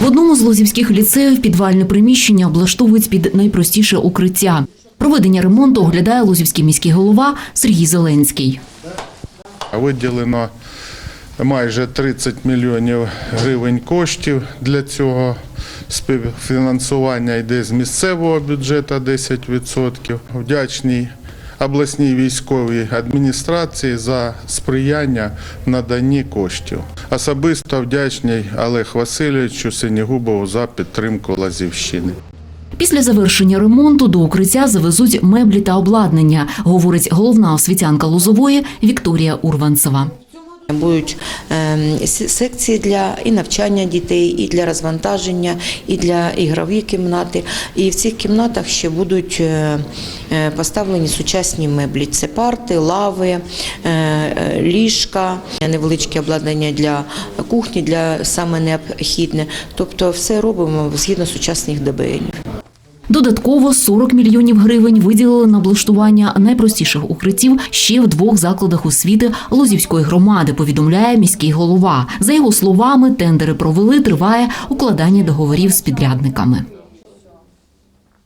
В одному з лозівських ліцеїв підвальне приміщення облаштовують під найпростіше укриття. Проведення ремонту оглядає лозівський міський голова Сергій Зеленський. Виділено майже 30 мільйонів гривень коштів для цього. Співфінансування йде з місцевого бюджету 10%. Вдячний обласній військовій адміністрації за сприяння наданні коштів. Особисто вдячний Олег Васильовичу Синігубову за підтримку Лазівщини. Після завершення ремонту до укриття завезуть меблі та обладнання, говорить головна освітянка Лозової Вікторія Урванцева. Будуть ем, секції для і навчання дітей, і для розвантаження, і для ігрові кімнати. І в цих кімнатах ще будуть е, е, поставлені сучасні меблі. Це парти, лави, е, ліжка, невеличке обладнання для кухні, для саме необхідне. Тобто все робимо згідно сучасних ДБНів. Додатково 40 мільйонів гривень виділили на облаштування найпростіших укриттів ще в двох закладах освіти Лозівської громади, повідомляє міський голова. За його словами, тендери провели, триває укладання договорів з підрядниками.